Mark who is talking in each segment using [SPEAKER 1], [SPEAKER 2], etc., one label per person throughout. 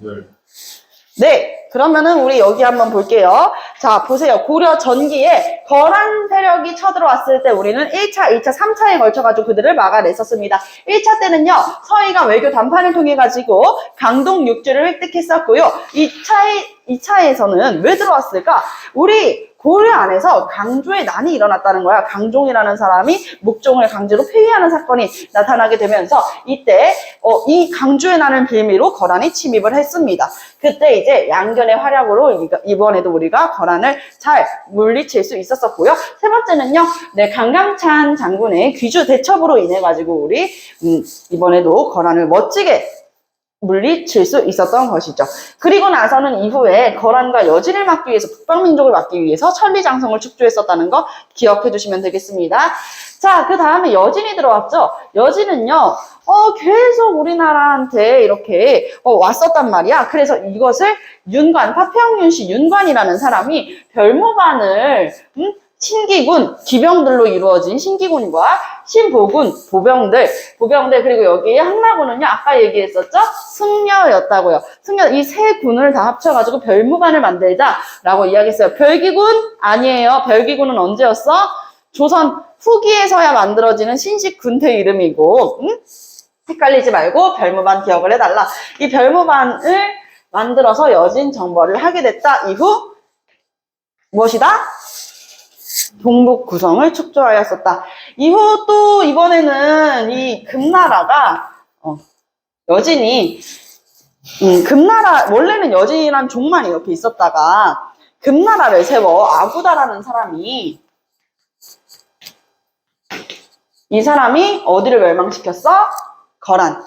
[SPEAKER 1] 분들
[SPEAKER 2] 네, 그러면은 우리 여기 한번 볼게요. 자, 보세요. 고려 전기에 거란 세력이 쳐들어왔을 때 우리는 1차, 2차, 3차에 걸쳐가지고 그들을 막아냈었습니다. 1차 때는요, 서희가 외교 담판을 통해가지고 강동 육주를 획득했었고요. 2차에, 2차에서는 왜 들어왔을까? 우리 고려 안에서 강조의 난이 일어났다는 거야. 강종이라는 사람이 목종을 강제로 폐위하는 사건이 나타나게 되면서 이때 어, 이 강조의 난을 빌미로 거란이 침입을 했습니다. 그때 이제 양견의 활약으로 이번에도 우리가 거란을 잘 물리칠 수 있었었고요. 세 번째는요, 네 강강찬 장군의 귀주 대첩으로 인해 가지고 우리 음, 이번에도 거란을 멋지게 물리칠 수 있었던 것이죠. 그리고 나서는 이후에 거란과 여진을 막기 위해서 북방민족을 막기 위해서 천리장성을 축조했었다는 거 기억해 주시면 되겠습니다. 자, 그 다음에 여진이 들어왔죠. 여진은요, 어, 계속 우리나라한테 이렇게 어, 왔었단 말이야. 그래서 이것을 윤관, 파평윤씨 윤관이라는 사람이 별무반을 음? 신기군, 기병들로 이루어진 신기군과 신보군, 보병들, 보병들 그리고 여기 항마군은요 아까 얘기했었죠 승려였다고요. 승려 이 세 군을 다 합쳐가지고 별무반을 만들자라고 이야기했어요. 별기군 아니에요. 별기군은 언제였어? 조선 후기에서야 만들어지는 신식 군대 이름이고 음? 헷갈리지 말고 별무반 기억을 해달라. 이 별무반을 만들어서 여진 정벌을 하게 됐다. 이후 무엇이다? 동북 구성을 축조하였었다. 이후 또 이번에는 이 금나라가 어, 여진이 음, 금나라 원래는 여진이란 종만 이렇게 있었다가 금나라를 세워 아구다라는 사람이 이 사람이 어디를 멸망시켰어? 거란.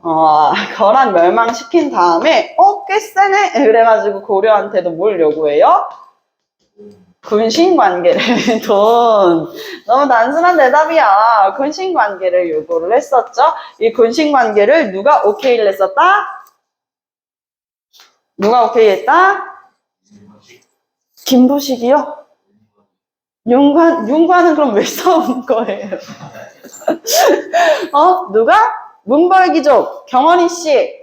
[SPEAKER 2] 어, 거란 멸망시킨 다음에 어, 꽤 세네. 그래가지고 고려한테도 뭘 요구해요? 군신 관계를 돈 너무 단순한 대답이야. 군신 관계를 요구를 했었죠. 이 군신 관계를 누가 오케이를 했었다? 누가 오케이 했다? 김부식이요? 윤관, 윤관은 그럼 왜 싸운 거예요? 어? 누가? 문벌기족, 경원희 씨.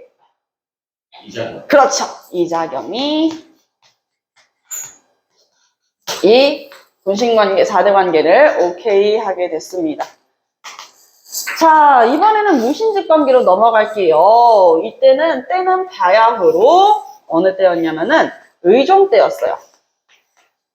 [SPEAKER 1] 이자가
[SPEAKER 2] 그렇죠. 이자겸이 이 군신관계, 4대 관계를 오케이 하게 됐습니다. 자, 이번에는 무신직 관계로 넘어갈게요. 이때는 때는 바야흐로 어느 때였냐면은 의종 때였어요.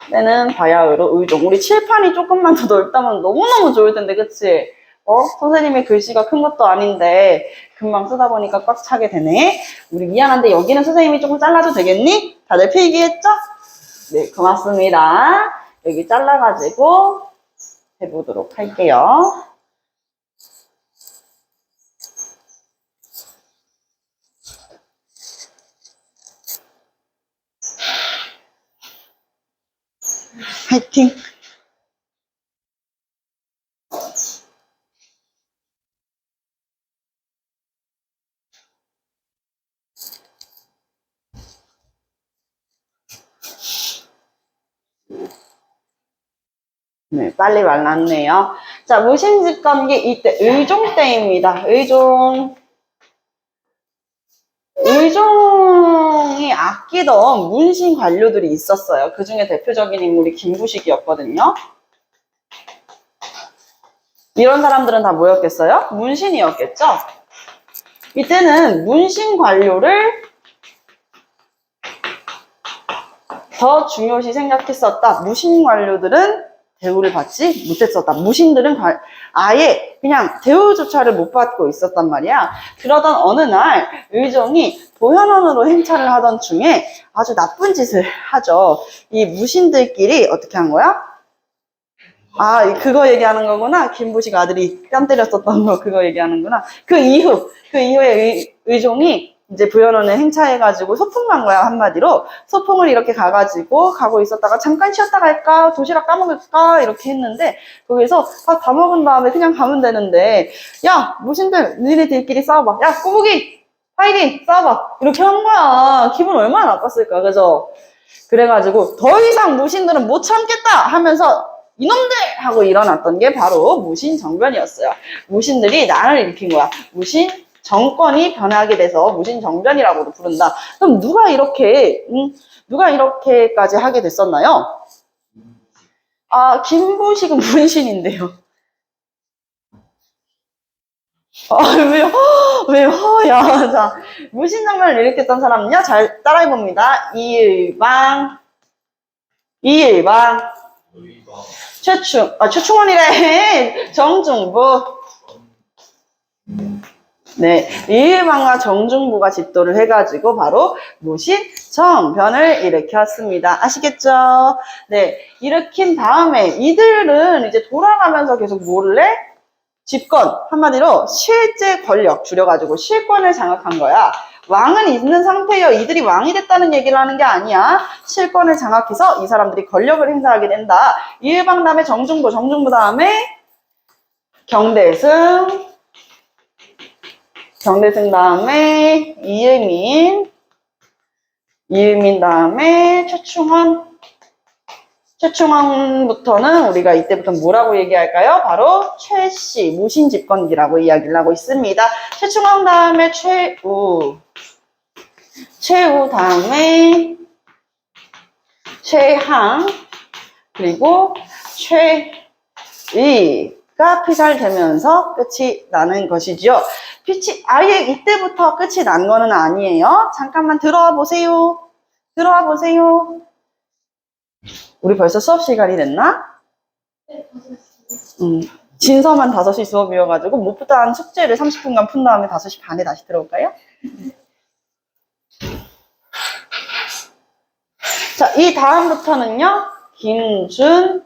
[SPEAKER 2] 때는 바야흐로 의종. 우리 칠판이 조금만 더 넓다면 너무너무 좋을 텐데, 그치? 어? 선생님의 글씨가 큰 것도 아닌데 금방 쓰다 보니까 꽉 차게 되네. 우리 미안한데 여기는 선생님이 조금 잘라도 되겠니? 다들 필기했죠? 네, 고맙습니다. 여기 잘라가지고 해보도록 할게요. 화이팅! 빨리 말랐네요. 자, 무신집 관계 이때 의종 때입니다. 의종. 의종이 아끼던 문신 관료들이 있었어요. 그 중에 대표적인 인물이 김부식이었거든요. 이런 사람들은 다 뭐였겠어요? 문신이었겠죠? 이때는 문신 관료를 더 중요시 생각했었다. 무신 관료들은 대우를 받지 못했었다. 무신들은 관- 아예 그냥 대우조차를 못 받고 있었단 말이야. 그러던 어느 날 의종이 보현원으로 행차를 하던 중에 아주 나쁜 짓을 하죠. 이 무신들끼리 어떻게 한 거야? 아, 그거 얘기하는 거구나. 김부식 아들이 뺨 때렸었던 거 그거 얘기하는구나. 그 이후, 그 이후에 의, 의종이 이제 부연원에 행차해가지고 소풍 간 거야, 한마디로. 소풍을 이렇게 가가지고 가고 있었다가 잠깐 쉬었다 갈까? 도시락 까먹을까? 이렇게 했는데, 거기서 아, 다 먹은 다음에 그냥 가면 되는데, 야, 무신들, 니네들끼리 싸워봐. 야, 꼬부기! 파이팅! 싸워봐. 이렇게 한 거야. 기분 얼마나 나빴을까, 그죠? 그래가지고, 더 이상 무신들은 못 참겠다! 하면서, 이놈들! 하고 일어났던 게 바로 무신 정변이었어요. 무신들이 난을 일으킨 거야. 무신 정권이 변하게 돼서 무신정변이라고도 부른다. 그럼 누가 이렇게 음, 누가 이렇게까지 하게 됐었나요? 아 김부식은 문신인데요. 아 왜요? 왜요? 야, 자 무신정변을 일으켰던 사람은요. 잘 따라해봅니다. 이일방, 이일방, 최충, 아 최충원이래. 정중부. 네, 이일방과 정중부가 집도를 해가지고 바로 무신 정변을 일으켰습니다. 아시겠죠? 네, 일으킨 다음에 이들은 이제 돌아가면서 계속 해? 집권, 한마디로 실제 권력 줄여가지고 실권을 장악한 거야. 왕은 있는 상태여 이들이 왕이 됐다는 얘기를 하는 게 아니야. 실권을 장악해서 이 사람들이 권력을 행사하게 된다. 이일방 다음에 정중부, 정중부 다음에 경대승, 경대승 다음에 이일민, 이일민 다음에 최충원, 최충원부터는 우리가 이때부터 뭐라고 얘기할까요? 바로 최씨, 무신 집권기라고 이야기를 하고 있습니다. 최충원 다음에 최우, 최우 다음에 최항, 그리고 최의가 피살되면서 끝이 나는 것이지요. 빛이 아예 이때부터 끝이 난 거는 아니에요. 잠깐만 들어와 보세요. 들어와 보세요. 우리 벌써 수업 시간이 됐나? 음, 진서만 5시 수업이어가지고 못부다한 숙제를 30분간 푼 다음에 5시 반에 다시 들어올까요? 자, 이 다음부터는요, 김준,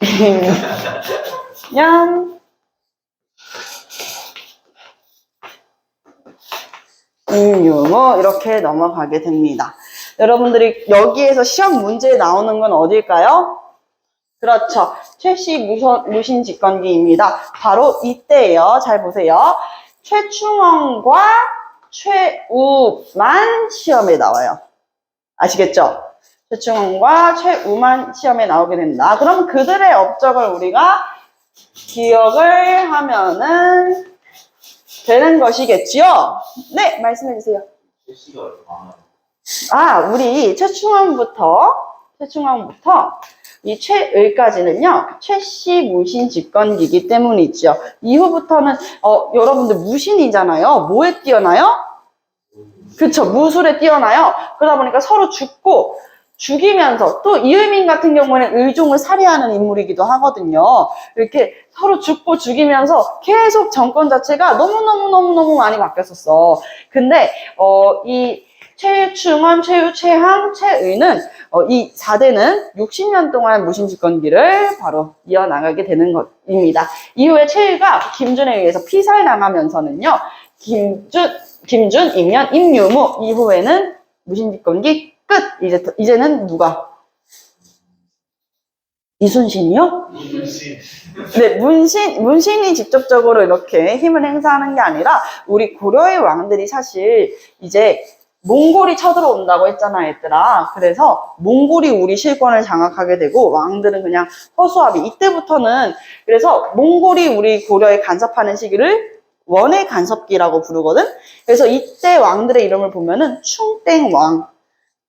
[SPEAKER 2] 연, 임유모 이렇게 넘어가게 됩니다. 여러분들이 여기에서 시험 문제에 나오는 건 어딜까요? 그렇죠. 최씨 무선, 무신집권기입니다. 바로 이때예요. 잘 보세요. 최충원과 최우만 시험에 나와요. 아시겠죠? 최충원과 최우만 시험에 나오게 된다. 그럼 그들의 업적을 우리가 기억을 하면은 되는 것이겠지요? 네, 말씀해 주세요. 아, 우리 최충원부터, 최충원부터 이 최을까지는요, 최씨 무신 집권기이기 때문이죠. 이후부터는, 어, 여러분들 무신이잖아요. 뭐에 뛰어나요? 그쵸, 무술에 뛰어나요. 그러다 보니까 서로 죽고, 죽이면서, 또 이의민 같은 경우에는 의종을 살해하는 인물이기도 하거든요. 이렇게 서로 죽고 죽이면서 계속 정권 자체가 너무너무너무너무 많이 바뀌었었어. 근데, 어, 이, 최충원, 최유, 최항, 최의는 어, 이 4대는 60년 동안 무신집권기를 바로 이어나가게 되는 것입니다. 이후에 최유가 김준에 의해서 피살당하면서는요, 김준, 김준, 임현, 임유무 이후에는 무신집권기 끝! 이제, 이제는 누가? 이순신이요?
[SPEAKER 1] 문신
[SPEAKER 2] 네, 문신, 문신이 직접적으로 이렇게 힘을 행사하는 게 아니라 우리 고려의 왕들이 사실 이제 몽골이 쳐들어온다고 했잖아, 얘들아. 그래서 몽골이 우리 실권을 장악하게 되고 왕들은 그냥 허수아비. 이때부터는 그래서 몽골이 우리 고려에 간섭하는 시기를 원의 간섭기라고 부르거든. 그래서 이때 왕들의 이름을 보면은 충땡왕,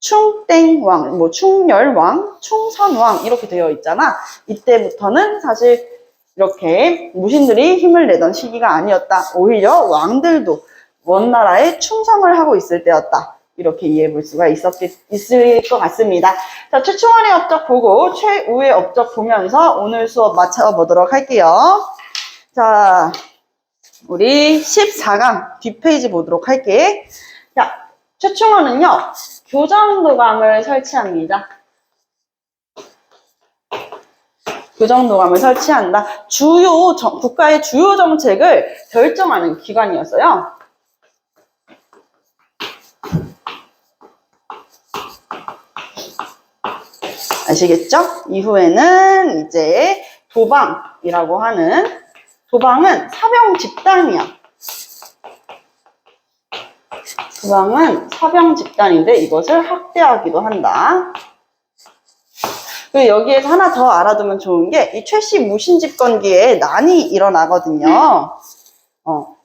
[SPEAKER 2] 충땡왕, 뭐 충렬왕, 충선왕 이렇게 되어 있잖아. 이때부터는 사실 이렇게 무신들이 힘을 내던 시기가 아니었다. 오히려 왕들도 원나라에 충성을 하고 있을 때였다. 이렇게 이해해 볼 수가 있었겠, 있을 것 같습니다. 자, 최충원의 업적 보고 최우의 업적 보면서 오늘 수업 마쳐보도록 할게요. 자, 우리 14강 뒷페이지 보도록 할게. 자, 최충원은요, 교정도감을 설치합니다. 교정도감을 설치한다. 주요, 정- 국가의 주요 정책을 결정하는 기관이었어요. 아시겠죠? 이후에는 이제 도방이라고 하는 도방은 사병 집단이야. 도방은 사병 집단인데 이것을 학대하기도 한다. 그리고 여기에서 하나 더 알아두면 좋은 게 이 최씨 무신집권기에 난이 일어나거든요. 어.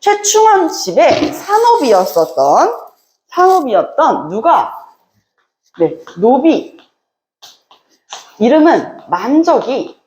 [SPEAKER 2] 최충원 집의 산업이었었던 산업이었던 누가 네 노비 이름은 만적이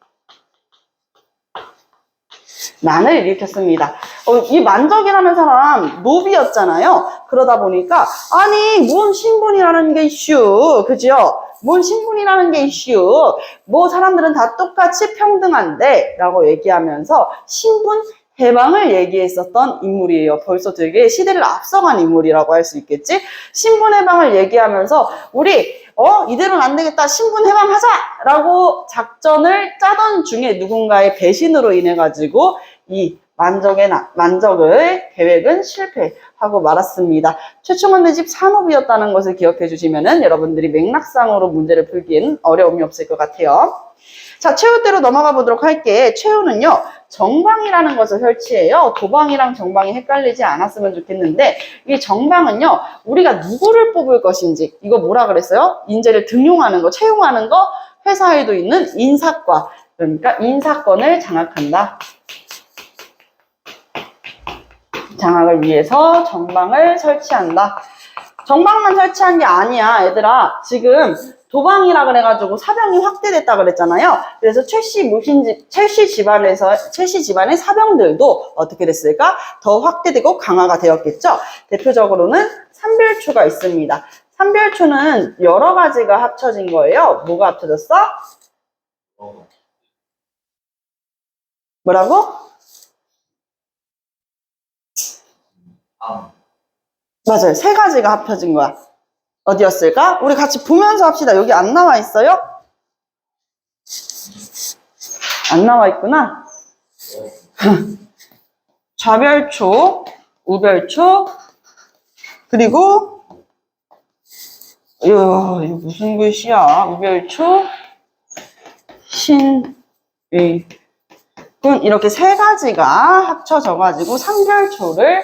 [SPEAKER 2] 난을 일으켰습니다. 어, 이 만적이라는 사람 노비였잖아요. 그러다 보니까 아니 뭔 신분이라는 게 이슈, 그죠? 뭔 신분이라는 게 이슈. 뭐 사람들은 다 똑같이 평등한데 라고 얘기하면서 신분 해방을 얘기했었던 인물이에요. 벌써 되게 시대를 앞서간 인물이라고 할 수 있겠지? 신분 해방을 얘기하면서 우리 어 이대로는 안 되겠다 신분 해방하자라고 작전을 짜던 중에 누군가의 배신으로 인해 가지고 이 나- 만적의 계획은 실패하고 말았습니다. 최충원의 집 산업이었다는 것을 기억해 주시면은 여러분들이 맥락상으로 문제를 풀기에는 어려움이 없을 것 같아요. 자, 최후대로 넘어가 보도록 할게. 최후는요, 정방이라는 것을 설치해요. 도방이랑 정방이 헷갈리지 않았으면 좋겠는데, 이 정방은요, 우리가 누구를 뽑을 것인지, 이거 뭐라 그랬어요? 인재를 등용하는 거, 채용하는 거, 회사에도 있는 인사과. 그러니까 인사권을 장악한다. 장악을 위해서 정방을 설치한다. 정방만 설치한 게 아니야, 얘들아. 지금 도방이라 그래가지고 사병이 확대됐다 그랬잖아요. 그래서 최씨 무신집, 최씨 집안에서, 최씨 집안의 사병들도 어떻게 됐을까? 더 확대되고 강화가 되었겠죠? 대표적으로는 삼별초가 있습니다. 삼별초는 여러 가지가 합쳐진 거예요. 뭐가 합쳐졌어?
[SPEAKER 1] 어,
[SPEAKER 2] 뭐라고?
[SPEAKER 1] 암,
[SPEAKER 2] 맞아요. 세 가지가 합쳐진 거야. 어디였을까? 우리 같이 보면서 합시다. 여기 안 나와 있어요? 안 나와 있구나. 좌별초, 우별초, 그리고 이거, 이거 무슨 글씨야? 우별초, 신, 의, 군 이렇게 세 가지가 합쳐져 가지고 삼별초를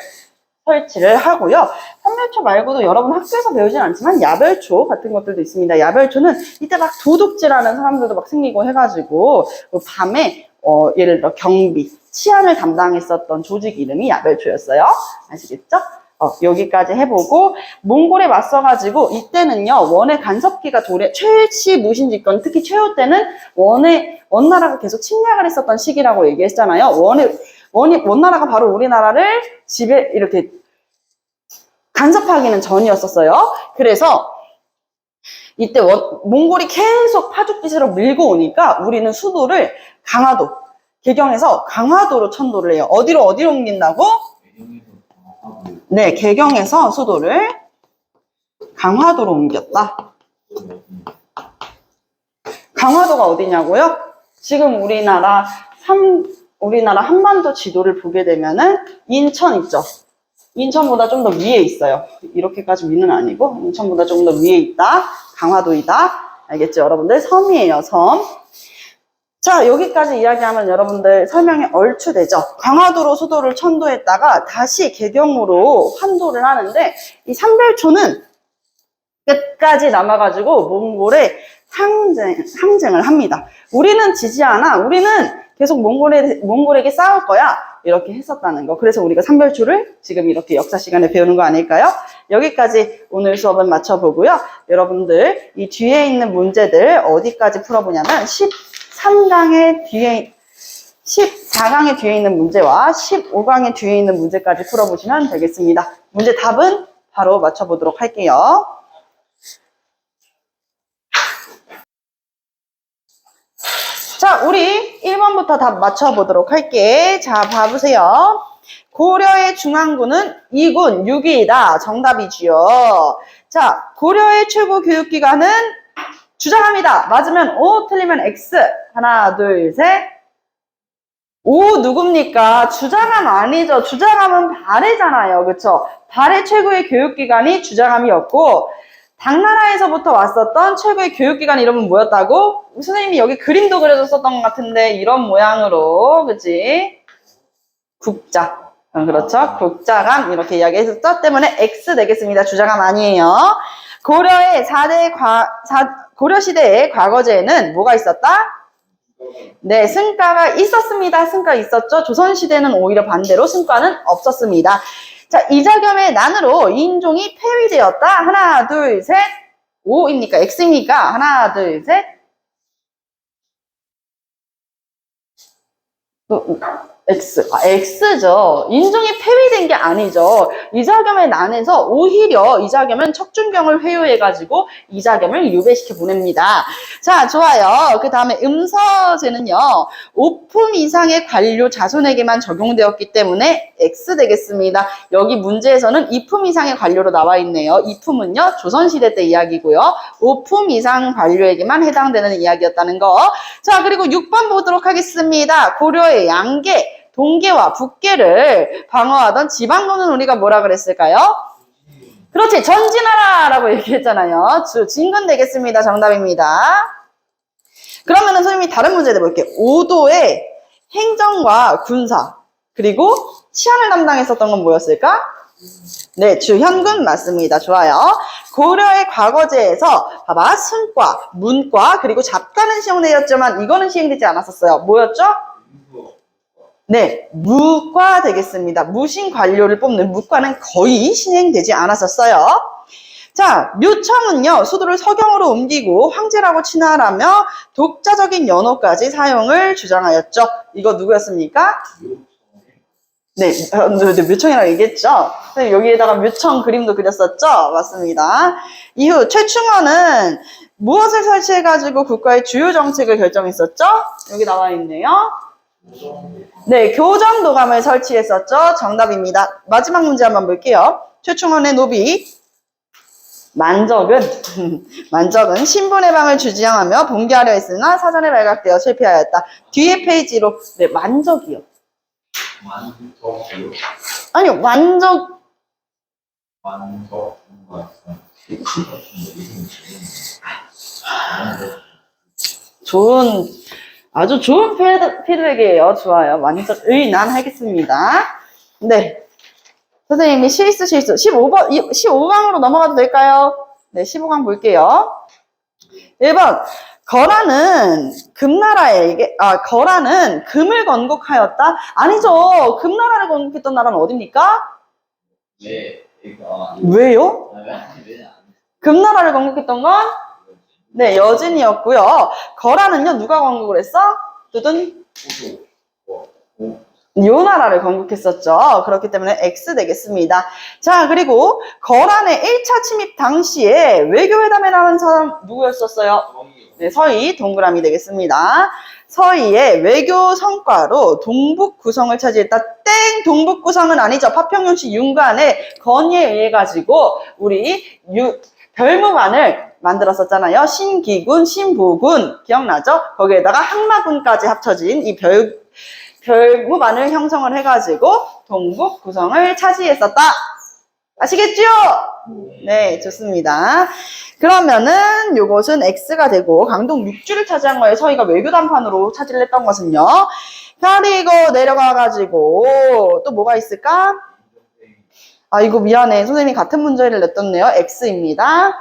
[SPEAKER 2] 설치를 하고요. 삼별초 말고도 여러분 학교에서 배우진 않지만 야별초 같은 것들도 있습니다. 야별초는 이때 막 도둑질하는 사람들도 막 생기고 해가지고 그 밤에 어, 예를 들어 경비, 치안을 담당했었던 조직 이름이 야별초였어요. 아시겠죠? 어, 여기까지 해보고 몽골에 맞서가지고 이때는요 원의 간섭기가 도래 최씨 무신집권 특히 최후 때는 원의 원나라가 계속 침략을 했었던 시기라고 얘기했잖아요. 원의 원이 원나라가 바로 우리나라를 지배 이렇게 간섭하기는 전이었었어요. 그래서 이때 원- 몽골이 계속 파죽지세로 밀고 오니까 우리는 수도를 강화도 개경에서 강화도로 천도를 해요. 어디로 어디로 옮긴다고? 네, 개경에서 수도를 강화도로 옮겼다. 강화도가 어디냐고요? 지금 우리나라 삼 우리나라 한반도 지도를 보게 되면은 인천 있죠. 인천보다 좀 더 위에 있어요. 이렇게까지 위는 아니고 인천보다 좀 더 위에 있다. 강화도이다. 알겠죠, 여러분들? 섬이에요, 섬. 자, 여기까지 이야기하면 여러분들 설명이 얼추 되죠. 강화도로 수도를 천도했다가 다시 개경으로 환도를 하는데 이 삼별초는 끝까지 남아가지고 몽골에 항쟁, 항쟁을 합니다. 우리는 지지 않아. 우리는 계속 몽골에, 몽골에게 싸울 거야. 이렇게 했었다는 거. 그래서 우리가 삼별초를 지금 이렇게 역사 시간에 배우는 거 아닐까요? 여기까지 오늘 수업은 마쳐보고요. 여러분들 이 뒤에 있는 문제들 어디까지 풀어보냐면 13강의 뒤에 14강의 뒤에 있는 문제와 15강의 뒤에 있는 문제까지 풀어보시면 되겠습니다. 문제 답은 바로 맞춰보도록 할게요. 자, 우리 1번부터 답 맞춰보도록 할게. 자, 봐보세요. 고려의 중앙군은 2군 6위이다. 정답이지요. 자, 고려의 최고 교육기관은 주장합니다. 맞으면 O, 틀리면 X. 하나, 둘, 셋. 오, 누굽니까? 주장함 아니죠. 주장함은 발해잖아요. 그쵸? 발해 최고의 교육기관이 주장함이었고, 당나라에서부터 왔었던 최고의 교육기관 이름은 뭐였다고? 선생님이 여기 그림도 그려줬었던 것 같은데, 이런 모양으로, 그치? 국자. 어, 그렇죠? 국자감, 이렇게 이야기했었죠? 때문에 X 되겠습니다. 주장함 아니에요. 고려의 4대 과, 사- 고려 시대의 과거제에는 뭐가 있었다? 네, 승가가 있었습니다. 승가 있었죠. 조선 시대는 오히려 반대로 승가는 없었습니다. 자, 이자겸의 난으로 인종이 폐위되었다. 하나, 둘, 셋. 오입니까? X입니까? 하나, 둘, 셋. 또, X. 아, X죠. 인종이 폐위된 게 아니죠. 이자겸의 난에서 오히려 이자겸은 척준경을 회유해가지고 이자겸을 유배시켜 보냅니다. 자, 좋아요. 그 다음에 음서제는요, 오품 이상의 관료 자손에게만 적용되었기 때문에 X 되겠습니다. 여기 문제에서는 이품 이상의 관료로 나와 있네요. 이품은요, 조선시대 때 이야기고요. 오품 이상 관료에게만 해당되는 이야기였다는 거. 자, 그리고 6번 보도록 하겠습니다. 고려의 양계, 동계와 북계를 방어하던 지방군은 우리가 뭐라 그랬을까요? 그렇지, 전진하라라고 얘기했잖아요. 주, 진군 되겠습니다. 정답입니다. 그러면은 선생님이 다른 문제 내볼게요. 5도의 행정과 군사, 그리고 치안을 담당했었던 건 뭐였을까? 네, 주현군 맞습니다. 좋아요. 고려의 과거제에서 봐봐, 승과, 문과, 그리고 잡가는 시행되었지만 이거는 시행되지 않았었어요. 뭐였죠? 네, 무과 되겠습니다. 무신 관료를 뽑는 무과는 거의 시행되지 않았었어요. 자, 묘청은요, 수도를 서경으로 옮기고 황제라고 친하라며 독자적인 연호까지 사용을 주장하였죠. 이거 누구였습니까? 네, 어, 묘청이라고 얘기했죠. 선생님, 여기에다가 묘청 그림도 그렸었죠? 맞습니다. 이후 최충원은 무엇을 설치해가지고 국가의 주요 정책을 결정했었죠? 여기 나와 있네요. 네, 교정 도감을 설치했었죠. 정답입니다. 마지막 문제 한번 볼게요. 최충원의 노비 만적은 만적은 신분의 방을 주지향하며 봉기하려 했으나 사전에 발각되어 실패하였다. 뒤에 페이지로 네, 만적이요.
[SPEAKER 1] 만더
[SPEAKER 2] 아니요, 만적
[SPEAKER 1] 뭔가
[SPEAKER 2] 좋은 아주 좋은 피드- 피드백이에요. 좋아요. 만적의 난 하겠습니다. 네. 선생님이 실수 실수 15번 15강으로 넘어가도 될까요? 네, 15강 볼게요. 1번 거라는 금나라에게 아 거라는 금을 건국하였다. 아니죠. 금나라를 건국했던 나라는 어딥니까?
[SPEAKER 1] 왜 이거
[SPEAKER 2] 왜요?
[SPEAKER 1] 왜안
[SPEAKER 2] 금나라를 건국했던 건 네, 여진이었고요. 거라는요, 누가 건국을 했어? 두둔 요 나라를 건국했었죠. 그렇기 때문에 X 되겠습니다. 자, 그리고 거란의 1차 침입 당시에 외교회담에 나온 사람 누구였었어요? 네, 서희 동그라미 되겠습니다. 서희의 외교 성과로 동북 구성을 차지했다. 땡! 동북 구성은 아니죠. 파평윤씨 윤관의 건의에 의해 가지고 우리 유, 별무반을 만들었었잖아요. 신기군, 신보군 기억나죠? 거기에다가 항마군까지 합쳐진 이 별, 별무반을 형성을 해가지고 동북 구성을 차지했었다. 아시겠죠? 네, 좋습니다. 그러면은 요것은 X가 되고 강동 6주를 차지한 거에 서희가 외교 단판으로 차지를 했던 것은요. 그리고 내려가가지고 또 뭐가 있을까? 아 이거 미안해. 선생님이 같은 문제를 냈었네요. X입니다.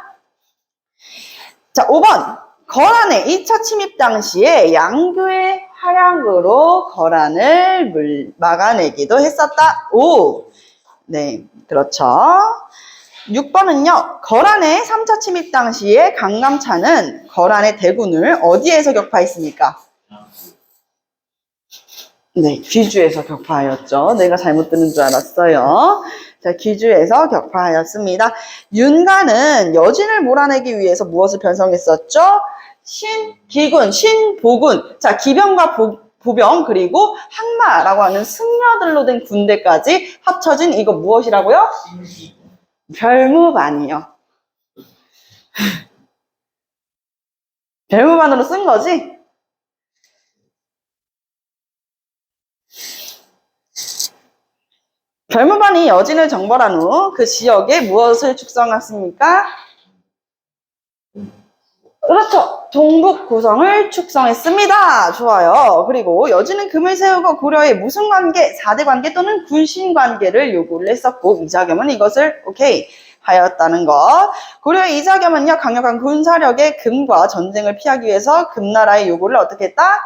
[SPEAKER 2] 자 5번 거란의 2차 침입 당시에 양교의 활약으로 거란을 물- 막아내기도 했었다. 오. 네, 그렇죠. 6번은요, 거란의 3차 침입 당시에 강감찬은 거란의 대군을 어디에서 격파했습니까? 네, 귀주에서 격파하였죠. 내가 잘못 듣는 줄 알았어요. 자, 귀주에서 격파하였습니다. 윤가는 여진을 몰아내기 위해서 무엇을 편성했었죠? 신기군, 신보군. 자, 기병과 보, 보병, 그리고 항마라고 하는 승려들로 된 군대까지 합쳐진 이거 무엇이라고요? 별무반이요. 별무반으로 쓴 거지? 별무반이 여진을 정벌한 후 그 지역에 무엇을 축성했습니까? 그렇죠. 동북 구성을 축성했습니다. 좋아요. 그리고 여진은 금을 세우고 고려의 무슨 관계, 4대 관계 또는 군신 관계를 요구를 했었고 이자겸은 이것을 오케이 하였다는 것. 고려 이자겸은요, 강력한 군사력의 금과 전쟁을 피하기 위해서 금나라의 요구를 어떻게 했다?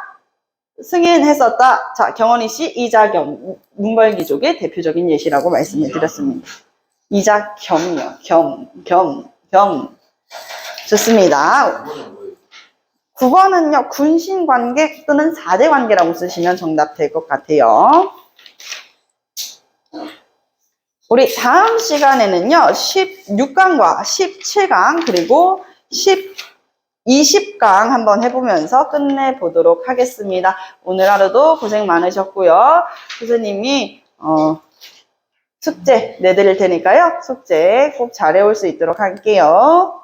[SPEAKER 2] 승인했었다. 자, 경원희 씨, 이자겸, 문벌귀족의 대표적인 예시라고 말씀을 드렸습니다. 이자겸이요. 겸, 겸, 겸. 좋습니다.
[SPEAKER 1] 이거는 뭐예요?
[SPEAKER 2] 9번은요, 군신 관계 또는 사대관계라고 쓰시면 정답 될 것 같아요. 우리 다음 시간에는요, 16강과 17강, 그리고 10, 20강 한번 해보면서 끝내보도록 하겠습니다. 오늘 하루도 고생 많으셨고요. 선생님이, 어, 숙제 내드릴 테니까요. 숙제 꼭 잘해올 수 있도록 할게요.